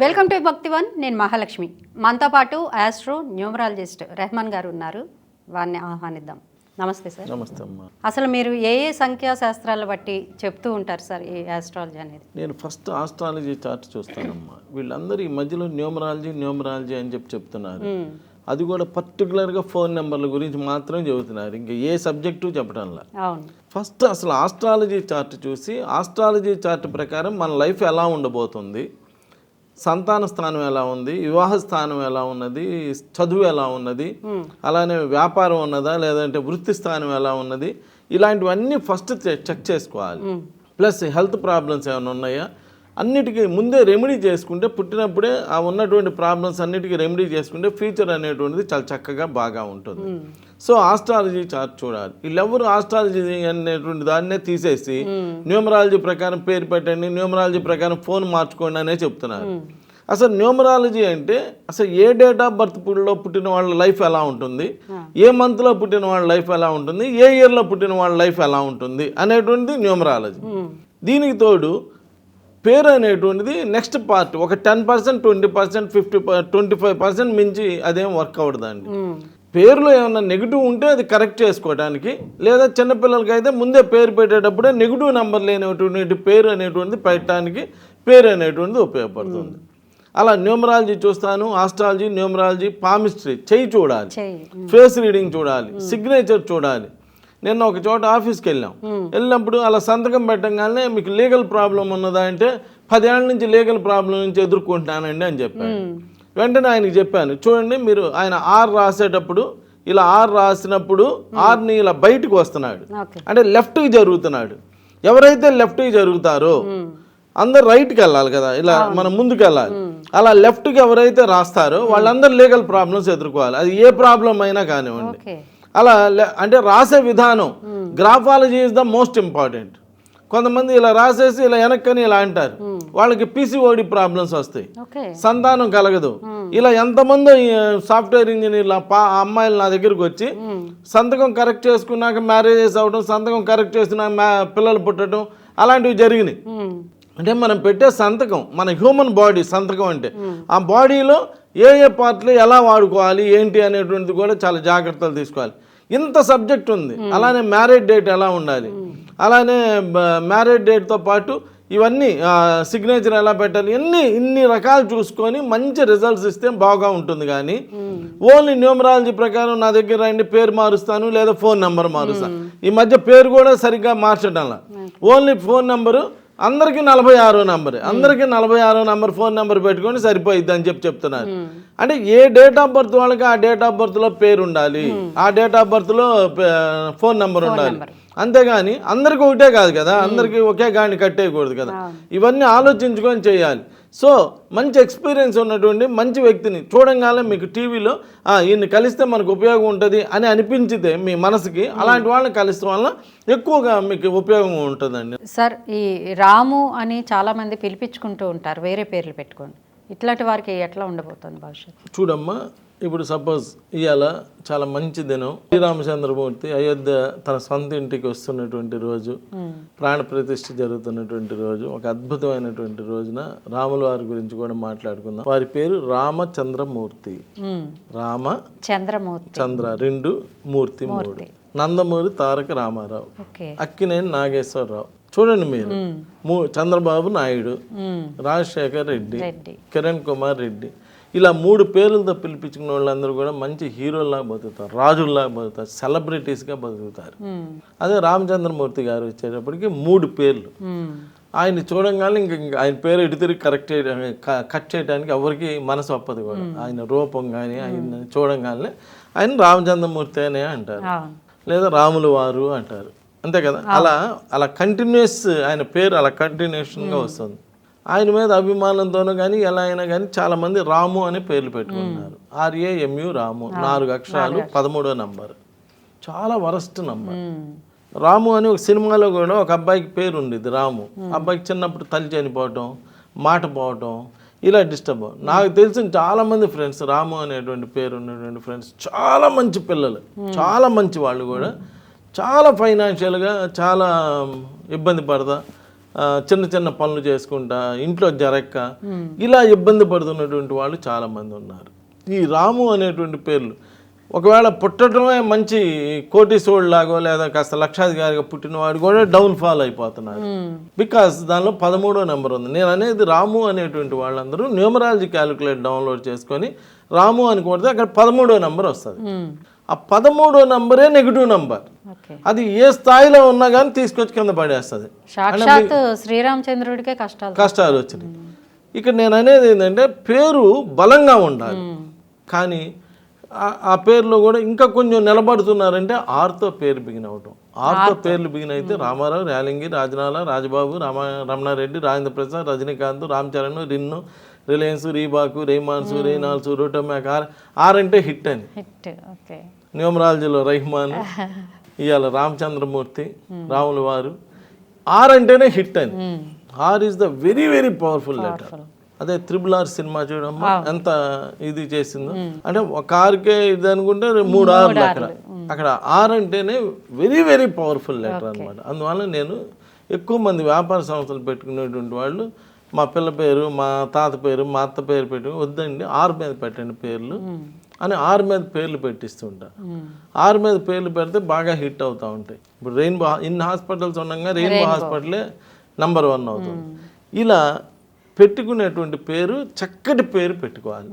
Welcome to భక్తి one నేను మహాలక్ష్మి. మనతో పాటు ఆస్ట్రో న్యూమరాలజిస్ట్ రెహమాన్ గారు ఉన్నారు. వారిని ఆహ్వానిద్దాం. నమస్తే సార్. నమస్తే అమ్మా. అసలు మీరు ఏ ఏ సంఖ్యా శాస్త్రాలు బట్టి చెప్తూ ఉంటారు సార్ ఈ ఆస్ట్రాలజీ అనేది? నేను ఫస్ట్ ఆస్ట్రాలజీ చార్ట్ చూస్తానమ్మా. వీళ్ళందరూ ఈ మధ్యలో న్యూమరాలజీ న్యూమరాలజీ అని చెప్పి చెప్తున్నారు. అది కూడా పర్టికులర్గా ఫోన్ నెంబర్ల గురించి మాత్రం చెబుతున్నారు. ఇంకా ఏ సబ్జెక్టు చెప్పడంలా ఫస్ట్ అసలు ఆస్ట్రాలజీ చార్ట్ చూసి ఆస్ట్రాలజీ చార్ట్ ప్రకారం మన లైఫ్ ఎలా ఉండబోతుంది? సంతాన స్థానం ఎలా ఉంది? వివాహ స్థానం ఎలా ఉన్నది? చదువు ఎలా ఉన్నది? అలానే వ్యాపారం ఉన్నదా? లేదంటే వృత్తి స్థానం ఎలా ఉన్నది? ఇలాంటివన్నీ ఫస్ట్ చెక్ చేసుకోవాలి. ప్లస్ హెల్త్ ప్రాబ్లమ్స్ ఏమైనా ఉన్నాయా? అన్నిటికీ ముందే రెమెడీ చేసుకుంటే పుట్టినప్పుడే ఆ ఉన్నటువంటి ప్రాబ్లమ్స్ అన్నిటికీ రెమెడీ చేసుకుంటే ఫ్యూచర్ అనేటువంటిది చాలా చక్కగా బాగా ఉంటుంది. సో ఆస్ట్రాలజీ చార్ట్ చూడాలి. వీళ్ళెవరు ఆస్ట్రాలజీ అనేటువంటి దాన్నే తీసేసి న్యూమరాలజీ ప్రకారం పేరు పెట్టండి న్యూమరాలజీ ప్రకారం ఫోన్ మార్చుకోండి అనే చెప్తున్నారు. అసలు న్యూమరాలజీ అంటే అసలు ఏ డేట్ ఆఫ్ బర్త్లో పుట్టిన వాళ్ళ లైఫ్ ఎలా ఉంటుంది? ఏ మంత్లో పుట్టిన వాళ్ళ లైఫ్ ఎలా ఉంటుంది? ఏ ఇయర్లో పుట్టిన వాళ్ళ లైఫ్ ఎలా ఉంటుంది? అనేటువంటిది న్యూమరాలజీ దీనికి తోడు పేరు అనేటువంటిది నెక్స్ట్ పార్ట్ ఒక ten percent twenty percent fifty twenty five percent మించి అదేం వర్క్ అవ్వదండి. పేరులో ఏమైనా నెగిటివ్ ఉంటే అది కరెక్ట్ చేసుకోవడానికి లేదా చిన్నపిల్లలకి అయితే ముందే పేరు పెట్టేటప్పుడే నెగిటివ్ నెంబర్ లేనటువంటి పేరు అనేటువంటిది పెట్టడానికి పేరు అనేటువంటిది ఉపయోగపడుతుంది. అలా న్యూమరాలజీ చూస్తాను ఆస్ట్రాలజీ న్యూమరాలజీ పామిస్ట్రీ చెయ్యి చూడాలి. ఫేస్ రీడింగ్ చూడాలి సిగ్నేచర్ చూడాలి. నిన్న ఒక చోట ఆఫీస్కి వెళ్ళాం. వెళ్ళినప్పుడు అలా సంతకం పెట్టగానే మీకు లీగల్ ప్రాబ్లం ఉన్నదా అంటే పదేళ్ళ నుంచి లీగల్ ప్రాబ్లం నుంచి ఎదుర్కొంటున్నానండి అని చెప్పాను వెంటనే ఆయనకి చెప్పాను చూడండి మీరు ఆయన ఆర్ రాసేటప్పుడు ఇలా ఆర్ రాసినప్పుడు ఆర్ని ఇలా బయటకు వస్తున్నాడు. అంటే లెఫ్ట్కి జరుగుతున్నాడు. ఎవరైతే లెఫ్ట్కి జరుగుతారో అందరు రైట్కి వెళ్ళాలి కదా ఇలా మనం ముందుకు వెళ్ళాలి అలా లెఫ్ట్కి ఎవరైతే రాస్తారో వాళ్ళందరూ లీగల్ ప్రాబ్లమ్స్ ఎదుర్కోవాలి. అది ఏ ప్రాబ్లం అయినా కానివ్వండి. అలా లే- అంటే రాసే విధానం. Graphology is the most important కొంతమంది ఇలా రాసేసి ఇలా వెనక్కని ఇలా అంటారు. వాళ్ళకి పీసీఓడి ప్రాబ్లమ్స్ వస్తాయి. సంతానం కలగదు. ఇలా ఎంతమంది సాఫ్ట్వేర్ ఇంజనీర్ల పా అమ్మాయిలు నా దగ్గరికి వచ్చి సంతకం కరెక్ట్ చేసుకున్నాక మ్యారేజెస్ అవ్వడం సంతకం కరెక్ట్ చేసుకున్నాక పిల్లలు పుట్టడం అలాంటివి జరిగినాయి. అంటే మనం పెట్టే సంతకం మన హ్యూమన్ బాడీ సంతకం అంటే ఆ బాడీలో ఏ ఏ పార్ట్లు ఎలా వాడుకోవాలి ఏంటి అనేటువంటిది కూడా చాలా జాగ్రత్తలు తీసుకోవాలి. ఇంత సబ్జెక్ట్ ఉంది. అలానే మ్యారేజ్ డేట్ ఎలా ఉండాలి? అలానే మ్యారేజ్ డేట్తో పాటు ఇవన్నీ సిగ్నేచర్ ఎలా పెట్టాలి? ఇన్ని ఇన్ని రకాలు చూసుకొని మంచి రిజల్ట్స్ ఇస్తే బాగా ఉంటుంది కానీ ఓన్లీ న్యూమరాలజీ ప్రకారం నా దగ్గర రండి పేరు మారుస్తాను లేదా ఫోన్ నెంబర్ మారుస్తాను ఈ మధ్య పేరు కూడా సరిగ్గా మార్చడంలా. ఓన్లీ ఫోన్ నెంబరు అందరికీ నలభై ఆరో నంబర్. అందరికీ నలభై ఆరో నంబర్ ఫోన్ నెంబర్ పెట్టుకొని సరిపోయిద్ది అని చెప్పి చెప్తున్నారు. అంటే ఏ డేట్ ఆఫ్ బర్త్ వాళ్ళకి ఆ డేట్ ఆఫ్ బర్త్లో పేరు ఉండాలి. ఆ డేట్ ఆఫ్ బర్త్లో ఫోన్ నెంబర్ ఉండాలి. అంతేగాని అందరికీ ఒకటే కాదు కదా. అందరికీ ఒకే గాని కట్టేయకూడదు కదా. ఇవన్నీ ఆలోచించుకొని చేయాలి. సో మంచి ఎక్స్పీరియన్స్ ఉన్నటువంటి మంచి వ్యక్తిని చూడంగానే మీకు టీవీలో ఈయన్ని కలిస్తే మనకు ఉపయోగం ఉంటుంది అని అనిపించితే మీ మనసుకి అలాంటి వాళ్ళని కలిస్తే వల్ల ఎక్కువగా మీకు ఉపయోగం ఉంటుందండి. సార్ ఈ రాము అని చాలా మంది పిలిపించుకుంటూ ఉంటారు వేరే పేర్లు పెట్టుకొని. ఇట్లాంటి వారికి ఎట్లా ఉండబోతుంది భవిష్యత్తు? చూడమ్మా ఇప్పుడు సపోజ్ ఇవాళ చాలా మంచి దినం. శ్రీరామచంద్రమూర్తి అయోధ్య తన సొంత ఇంటికి వస్తున్నటువంటి రోజు ప్రాణ ప్రతిష్ఠ జరుగుతున్నటువంటి రోజు ఒక అద్భుతమైనటువంటి రోజున రాముల వారి గురించి కూడా మాట్లాడుకుందాం. వారి పేరు రామచంద్రమూర్తి. రామ చంద్రమూర్తి. చంద్ర రెండు మూర్తి మూడు. నందమూరి తారక రామారావు. అక్కినేని నాగేశ్వరరావు. చూడండి మీరు. చంద్రబాబు నాయుడు. రాజశేఖర్ రెడ్డి. కిరణ్ కుమార్ రెడ్డి ఇలా మూడు పేర్లతో పిలిపించుకున్న వాళ్ళందరూ కూడా మంచి హీరోల్లాగా బతుకుతారు రాజుల్లాగా బతుకుతారు సెలబ్రిటీస్గా బతుకుతారు. అదే రామచంద్రమూర్తి గారు వచ్చేటప్పటికి మూడు పేర్లు. ఆయన చూడంగానే ఇంక ఇంక ఆయన పేరు ఎటు తిరిగి కరెక్ట్ కట్ చేయడానికి ఎవరికి మనసు ఒప్పదు కూడా. ఆయన రూపం కానీ ఆయన చూడంగానే ఆయన రామచంద్రమూర్తి అనే అంటారు. లేదా రాములు వారు అంటారు. అంతే కదా? అలా అలా కంటిన్యూస్ ఆయన పేరు అలా కంటిన్యూషన్గా వస్తుంది. ఆయన మీద అభిమానంతోనూ కానీ ఎలా అయినా కానీ చాలా మంది రాము అనే పేర్లు పెట్టుకున్నారు. ఆర్ఏఎంయు రాము నాలుగు అక్షరాలు పదమూడో నంబర్. చాలా వరస్ట్ నంబర్. రాము అని ఒక సినిమాలో కూడా ఒక అబ్బాయికి పేరు ఉండేది రాము. అబ్బాయికి చిన్నప్పుడు తల్లి చనిపోవటం మాట పోవటం ఇలా డిస్టర్బ్ నాకు తెలిసిన చాలా మంది ఫ్రెండ్స్ రాము అనేటువంటి పేరు ఉన్నటువంటి ఫ్రెండ్స్ చాలా మంచి పిల్లలు. చాలా మంచి వాళ్ళు కూడా. చాలా ఫైనాన్షియల్గా చాలా ఇబ్బంది పడతా. చిన్న చిన్న పనులు చేసుకుంటా ఇంట్లో జరక్క. ఇలా ఇబ్బంది పడుతున్నటువంటి వాళ్ళు చాలామంది ఉన్నారు. ఈ రాము అనేటువంటి పేర్లు ఒకవేళ పుట్టడమే మంచి కోటీశ్వరుడు లాగో లేదా కాస్త లక్షాధికారిగా పుట్టినవాడు కూడా డౌన్ ఫాల్ అయిపోతున్నారు బికాస్ దానిలో పదమూడో నెంబర్ ఉంది. నేను అనేది రాము అనేటువంటి వాళ్ళందరూ న్యూమరాలజీ క్యాలిక్యులేట్ డౌన్లోడ్ చేసుకొని రాము అని కొడితే అక్కడ పదమూడో నెంబర్ వస్తుంది. ఆ పదమూడో నంబరే నెగిటివ్ నంబర్. అది ఏ స్థాయిలో ఉన్నా కానీ తీసుకొచ్చి కింద పడేస్తుంది. శ్రీరామచంద్రుడికే కష్టాలు. కష్టాలు వచ్చినాయి. ఇక్కడ నేను అనేది ఏంటంటే పేరు బలంగా ఉండాలి. కానీ ఆ- పేరులో కూడా ఇంకా కొంచెం నిలబడుతున్నారంటే ఆర్తో పేరు బిగిన్ అవటం ఆర్తో పేర్లు బిగిన్ అయితే Ramarao Relangi Rajanala Rajababu Rama Ramanareddy Rajendra Prasad Rajinikanth Ram Charan Rin Reliance Reebok Raymonds Reynolds Rotomac R R అంటే హిట్ అని. Hit okay. న్యూమరాలజీలో రహిమాన్ ఇవాళ రామచంద్రమూర్తి రాముల వారు. ఆర్ అంటేనే హిట్ అని. R is the very very powerful letter. అదే triple R cinema చూడమ్మా ఎంత ఇది చేసిందో. అంటే ఒక కార్కే ఇది అనుకుంటే మూడు ఆర్లు అక్కడ. అక్కడ ఆర్ అంటేనే వెరీ వెరీ పవర్ఫుల్ లెటర్ అన్నమాట. అందువల్ల నేను ఎక్కువ మంది వ్యాపార సంస్థలు పెట్టుకునేటువంటి వాళ్ళు మా పిల్ల పేరు మా తాత పేరు మా అత్త పేరు పెట్టి వద్దండి ఆరు మీద పెట్టండి పేర్లు అని ఆరు మీద పేర్లు పెట్టిస్తుంటా. ఆరు మీద పేర్లు పెడితే బాగా హిట్ అవుతూ ఉంటాయి. ఇప్పుడు రెయిన్బో ఇన్ని హాస్పిటల్స్ ఉండగా రెయిన్బో హాస్పిటలే నంబర్ వన్ అవుతుంది. ఇలా పెట్టుకునేటువంటి పేరు చక్కటి పేరు పెట్టుకోవాలి.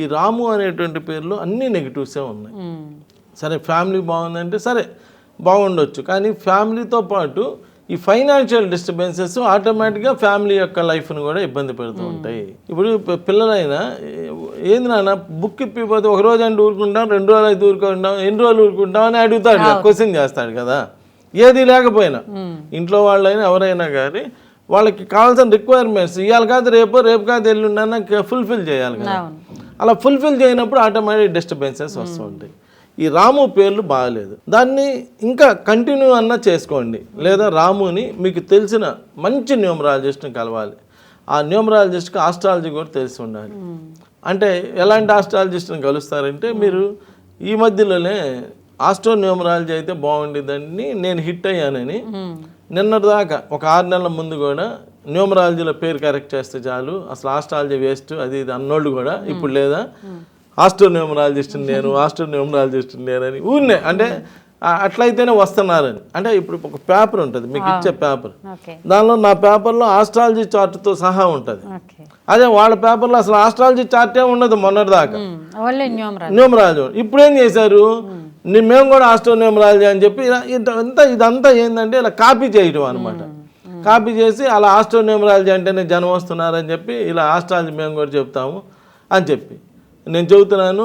ఈ రాము అనేటువంటి పేర్లు అన్ని నెగిటివ్సే ఉన్నాయి. సరే ఫ్యామిలీ బాగుందంటే సరే బాగుండొచ్చు. కానీ ఫ్యామిలీతో పాటు ఈ ఫైనాన్షియల్ డిస్టర్బెన్సెస్ ఆటోమేటిక్గా ఫ్యామిలీ యొక్క లైఫ్ను కూడా ఇబ్బంది పెడుతూ ఉంటాయి. ఇప్పుడు పిల్లలైనా ఏంది నాన్న బుక్ ఇప్పిపోతే ఒక రోజు అంటే ఊరుకుంటాం రెండు రోజులు అయితే ఊరుకుంటాం ఎన్ని రోజులు ఊరుకుంటాం అని అడుగుతాడు క్వశ్చన్ చేస్తాడు కదా. ఏది లేకపోయినా. ఇంట్లో వాళ్ళైనా ఎవరైనా కానీ వాళ్ళకి కావాల్సిన రిక్వైర్మెంట్స్ ఇవాళ కాదు రేపు రేపు కాదు ఎల్లుండన్నా ఫుల్ఫిల్ చేయాలి కదా. అలా ఫుల్ఫిల్ చేయనప్పుడు ఆటోమేటిక్ డిస్టర్బెన్సెస్ వస్తూ ఉంటాయి. ఈ రాము పేర్లు బాగాలేదు. దాన్ని ఇంకా కంటిన్యూ అన్న చేసుకోండి. లేదా రాముని మీకు తెలిసిన మంచి న్యూమరాలజిస్ట్ని కలవాలి. ఆ న్యూమరాలజిస్ట్కి ఆస్ట్రాలజీ కూడా తెలిసి ఉండాలి. అంటే ఎలాంటి ఆస్ట్రాలజిస్ట్ని కలుస్తారంటే మీరు ఈ మధ్యలోనే ఆస్ట్రో న్యూమరాలజీ అయితే బాగుండేదని నేను హిట్ అయ్యానని. నిన్నటిదాకా ఒక ఆరు నెలల ముందు కూడా న్యూమరాలజీలో పేరు కరెక్ట్ చేస్తే చాలు అసలు ఆస్ట్రాలజీ వేస్ట్ అది ఇది అన్నోళ్ళు కూడా ఇప్పుడు లేదా. ఆస్ట్రో న్యూమరాలజిస్ట్ నేను ఆస్ట్రో న్యూమరాలజిస్ట్ నేనని ఊరినే అంటే అట్లయితేనే వస్తున్నారని. అంటే ఇప్పుడు ఒక పేపర్ ఉంటుంది మీకు ఇచ్చే పేపర్. దానిలో నా పేపర్లో ఆస్ట్రాలజీ చార్ట్తో సహా ఉంటుంది. అదే వాళ్ళ పేపర్లో అసలు ఆస్ట్రాలజీ చార్టే ఉండదు మొన్నటిదాకా. న్యూమరాలజీ. ఇప్పుడు ఏం చేశారు మేము కూడా ఆస్ట్రో న్యూమరాలజీ అని చెప్పి ఇంత ఇదంతా ఏంటంటే ఇలా కాపీ చేయడం అనమాట కాపీ చేసి అలా ఆస్ట్రో న్యూమరాలజీ అంటేనే జనం వస్తున్నారని చెప్పి ఇలా ఆస్ట్రాలజీ మేము కూడా చెప్తాము అని చెప్పి. నేను చెబుతున్నాను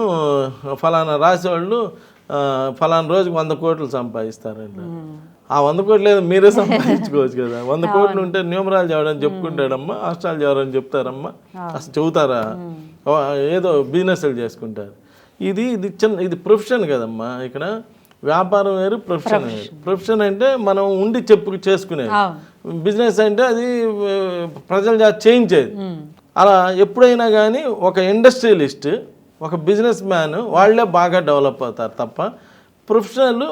ఫలానా రాసేవాళ్ళు ఫలానా రోజుకి వంద కోట్లు సంపాదిస్తారంట. ఆ వంద కోట్లు ఏదో మీరే సంపాదించుకోవచ్చు కదా. వంద కోట్లు ఉంటే న్యూమరాలజీ ఎవడని చెప్పుకుంటాడమ్మా ఆస్ట్రాలజీ ఎవరని చెప్తారమ్మా. అసలు చెబుతారా? ఏదో బిజినెస్లు చేసుకుంటారు. ఇది ఇది చిన్న ఇది ప్రొఫెషన్ కదమ్మా. ఇక్కడ వ్యాపారం వేరు ప్రొఫెషన్ వేరు. ప్రొఫెషన్ అంటే మనం ఉండి చెప్పు చేసుకునేది. బిజినెస్ అంటే అది ప్రజల చేయించేది. అలా ఎప్పుడైనా కానీ ఒక ఇండస్ట్రియలిస్ట్ ఒక బిజినెస్ మ్యాన్ వాళ్ళే బాగా డెవలప్ అవుతారు తప్ప ప్రొఫెషనల్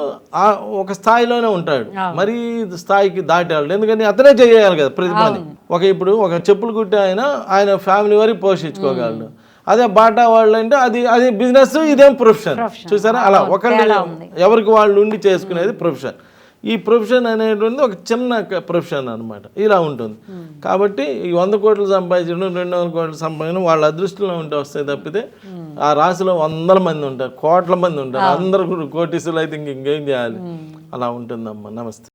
ఒక స్థాయిలోనే ఉంటాడు. మరీ స్థాయికి దాటేవాళ్ళు ఎందుకని అతనే చేయాలి కదా ప్రతి పని. ఒక ఇప్పుడు ఒక చెప్పులు కుట్టే ఆయన ఆయన ఫ్యామిలీ వరకు పోషించుకోగలడు. అదే బాటా వాళ్ళు అంటే అది అది బిజినెస్ ఇదేం ప్రొఫెషన్. చూసారా? అలా ఒకళ్ళు ఎవరికి వాళ్ళు ఉండి చేసుకునేది ప్రొఫెషన్. ఈ ప్రొఫెషన్ అనేటువంటిది ఒక చిన్న ప్రొఫెషన్ అన్నమాట. ఇలా ఉంటుంది. కాబట్టి ఈ వంద కోట్లు సంపాదించడం రెండు వందల కోట్లు సంపాదించడం వాళ్ళ అదృష్టంలో ఉంటే వస్తాయి తప్పితే ఆ రాశిలో వందల మంది ఉంటారు కోట్ల మంది ఉంటారు. అందరు కోటీసులు అయితే ఇంక ఇంకేం చేయాలి? అలా ఉంటుందమ్మా. నమస్తే.